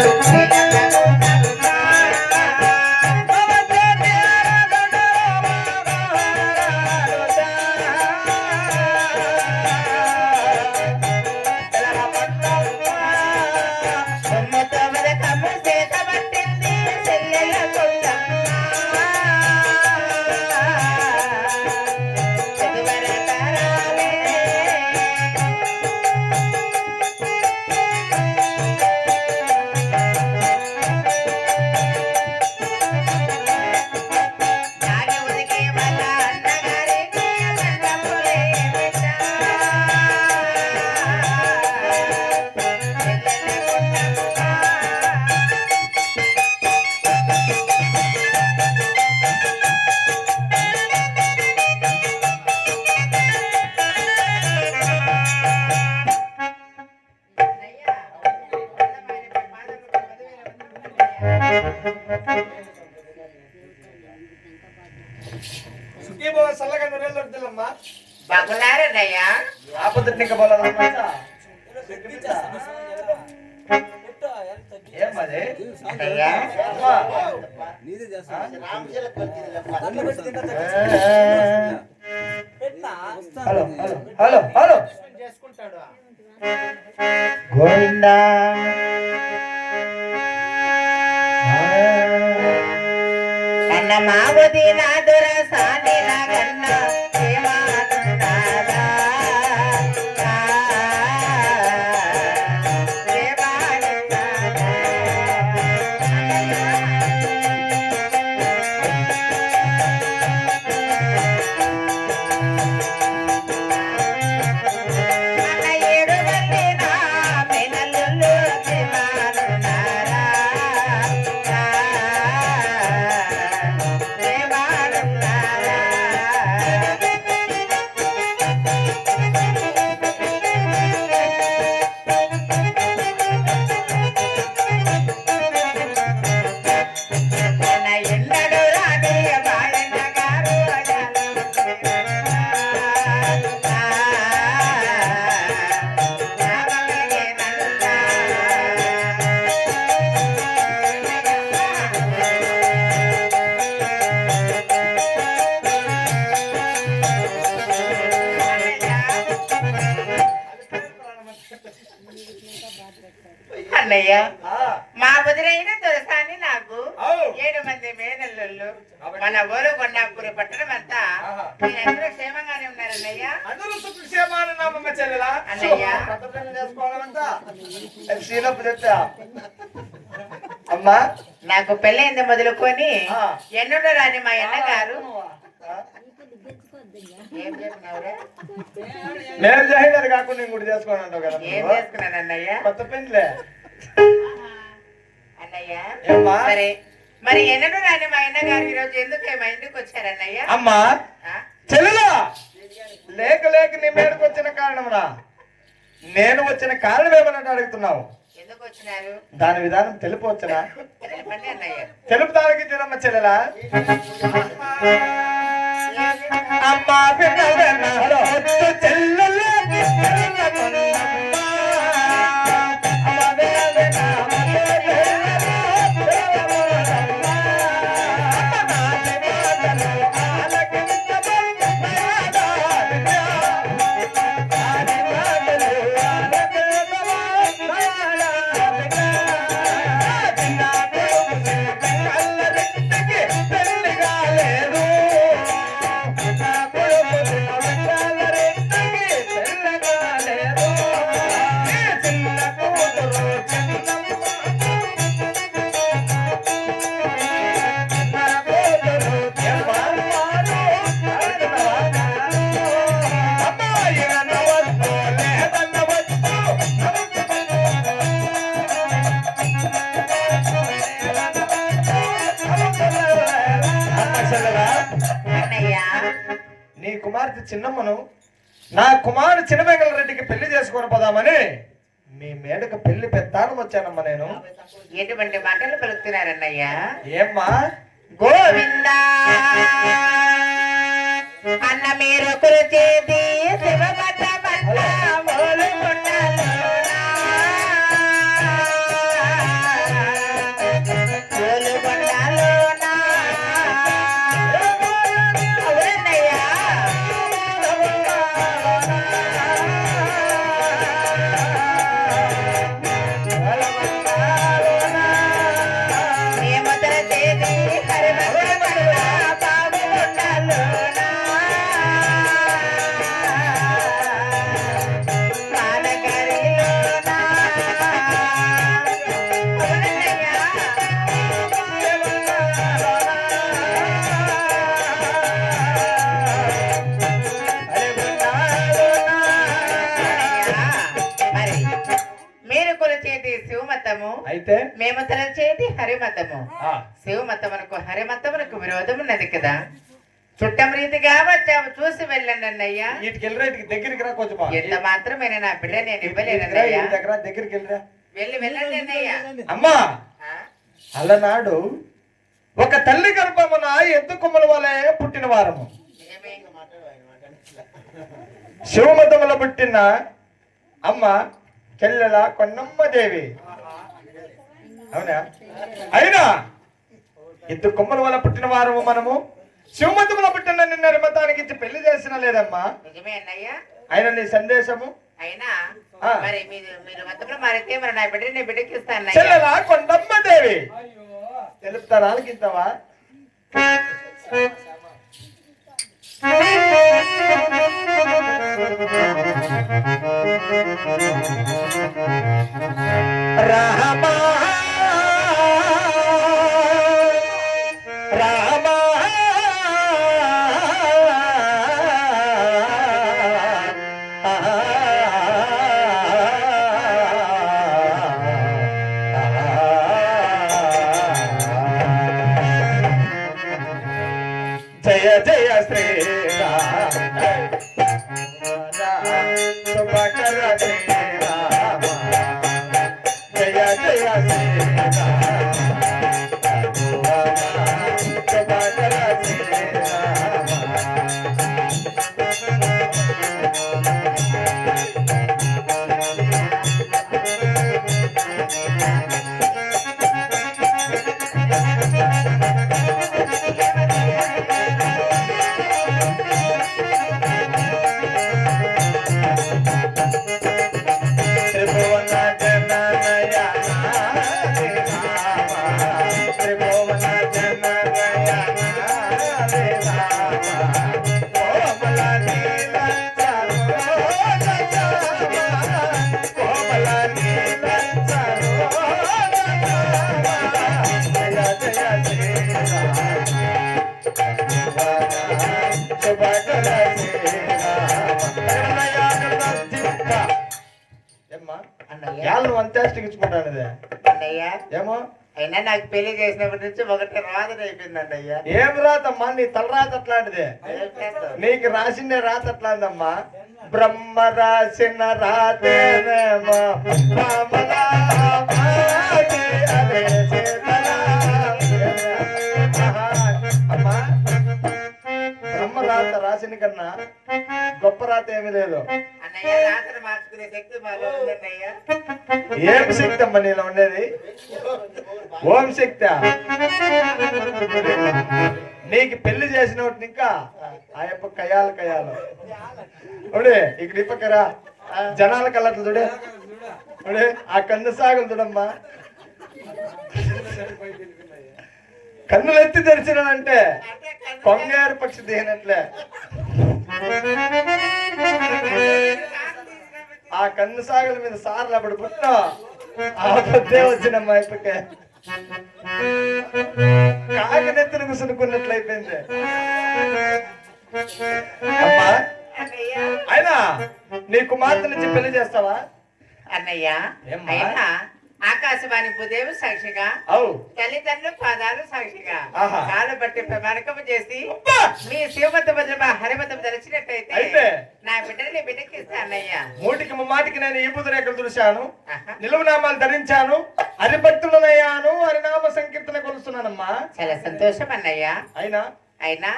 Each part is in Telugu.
Thank you. సుఖీ బాబా చల్లగా నూరేళ్ళు దొరుకుతుందమ్మా బగులారదయ్యా ఆపద ఇంకా hello hello hello hello. Govinda. మావది నా దొరసాని నా గన్న అన్నయ్య. మా బుదిరైన దొరసాని నాకు. ఏడు మంది మేనల్లు మన ఊరు కొండాపూరి పట్టణం అంతా. మీరందరూ క్షేమంగానే ఉన్నారన్నయ్య. అందరూ సుఖక్షేమాలు ఉన్నామమ్మ చెల్లెలా? అన్నయ్య. అమ్మా. నాకు పెళ్ళైంది మొదలుకొని. ఎన్నుడో రాని మా అన్నగారు? నేను చేయలేదు కాకుండా నేను కూడా చేసుకోను అంటావు కదా ఏం. చేసుకున్నాను అన్నయ్య కొత్త ఏమ్మా? సరే మరి ఎన్నడూ రాని మా అన్నగారు ఈ రోజు ఎందుకు మా ఇంటికి వచ్చారన్నయ్య అమ్మా ఆ? చెల్లెలా? లేక లేక నీ మీదకి వచ్చిన కారణమునా? నేను వచ్చిన కారణం ఏమన్నట్టు అడుగుతున్నావు? ఎందుకు వచ్చినారు? దాని విధానం తెలుపవచ్చునా? అన్నయ్య. తెలుపు చూడమ్మ చెల్లెలా? అమ్మా. నీ కుమార్తె చిన్నమ్మను నా కుమారుడు చిన్నబెంగళ రెడ్డికి పెళ్ళి చేసుకొని పోదామని మీ మేడకు పెళ్ళి పెద్దానం వచ్చానమ్మా నేను. ఎటువంటి మాటలు పలుకుతున్నారన్నయ్య ఏమ్మా? గోవిందా! అన్న మీరు కురుచేది శివపట్ట అయితే మేము తలచేది హరిమతము. శివమతమునకు హరిమతమునకు విరోధం ఉన్నది కదా. చుట్టం రీతిగా వచ్చాము చూసి వెళ్ళండి అన్నయ్య వీటికి వెళ్ళరా దగ్గరికి రా కొంచెం. ఎంత మాత్రమైన నా బిడ్డ నేను ఇవ్వలేను అన్నయ్య దగ్గర దగ్గరికి వెళ్ళరా. వెళ్ళి వెళ్ళండి అన్నయ్య అమ్మా? అలనాడు ఒక తల్లి గర్భమున ఎద్దు కొమ్మల వలె పుట్టిన వారము. శివమతముల పుట్టిన అమ్మ చెల్లెల కొన్నమ్మ దేవి. అవునా? అయినా ఎద్దు కొమ్మల వల్ల పుట్టిన వారము మనము శివమతముల పుట్టిన నిన్న మతానికి ఇచ్చి పెళ్ళి చేసిన లేదమ్మా. నిజమే అన్నయ్య. అయినా నీ సందేశము? అయినా ఆ. మరి మీరు கதையாக ఇచ్చుకుంటాను ఇదే అన్నయ్య. ఏమో? అయినా నాకు పెళ్ళి చేసినప్పటి నుంచి ఒకటి రాదని అయిపోయింది అన్నయ్య. ఏం రాతమ్మా నీ తల రాత అట్లాంటిదే? నీకు రాసిందే రాత అట్లాంటిదమ్మా బ్రహ్మ రాసిన రాతేనేమో బ్రహ్మ రాత రాసిన కన్నా గొప్ప రాత ఏమీ లేదు. అన్నయ్య రాత్రి ఏం శక్తి అమ్మ నీలో ఉండేది? ఓం శక్తి. నీకు పెళ్ళి చేసిన ఇంకా ఆ యొక్క కయాలు కయాలు. అవుడే ఇక్కడ ఇప్పకరా జనాల కలర్లు చూడే. ఒడే ఆ కన్ను సాగులు చూడమ్మా. కన్నులు ఎత్తి తెరిచినంటే కొంగారు పక్షి దిగినట్లే. ఆ కన్ను సాగుల మీద సార్లు అప్పుడు పుట్టిన. ఆ పెద్దే వచ్చినమ్మా ఇప్పకే కాకి నెత్తిన కుసునుకున్నట్లయిపోయింది. అమ్మా అయినా నీ కుమార్తె నుంచి పెళ్ళి చేస్తావా? అన్నయ్య? అయినా ఆకాశవాణి భూదేవి సాక్షిగా తల్లిదండ్రులు పాదాలు సాక్షిగా. కాలు బట్టి ప్రమాణకము చేసి! మీ శివమత భద్రమ హరిమతం తెలిసినట్టయితే మూటికి ముమ్మాటికి నేను ఈ రేఖలు చూశాను ఆహా. నిలువునామాలు ధరించాను. హరిభక్తులనయ్యాను. హరినామ సంకీర్తన కొలుస్తున్నానమ్మా. చాలా సంతోషం అన్నయ్య అయినా? అయినా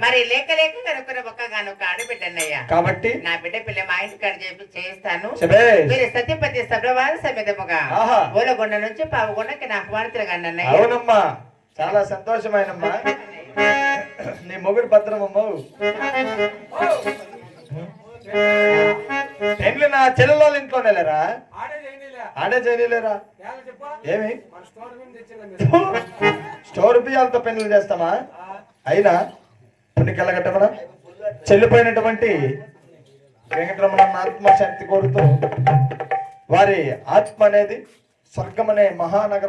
మరి లేక లేక కనుక్కున్న ఒక్క గానొక్క ఆడబిడ్డ అన్నయ్య కాబట్టి? నా బిడ్డ పిల్ల మా ఇంటి కాడ చేపి చేయిస్తాను. మీరు సత్యపతి సభ్రవాద సమేతముగా ఆహా. పూలగొండ నుంచి పావుగొండకి నా ఆహ్వానితులు కండి అన్నయ్య అవునమ్మా. చాలా సంతోషమైనమ్మా. నీ మొగుడు భద్రమమ్మ పెండ్లి నా చెల్లెల ఇంట్లో నెలరా? ఆడే చేయలేరా ఏమి? మన స్టోర్ బియ్యాలతో పెన్నులు చేస్తామా? అయినా పుణ్యకెళ్ళగట్టమనా చెల్లిపోయినటువంటి వెంకటరమణ ఆత్మశాంతి కోరుతూ వారి ఆత్మ అనేది స్వర్గం అనే మహానగరం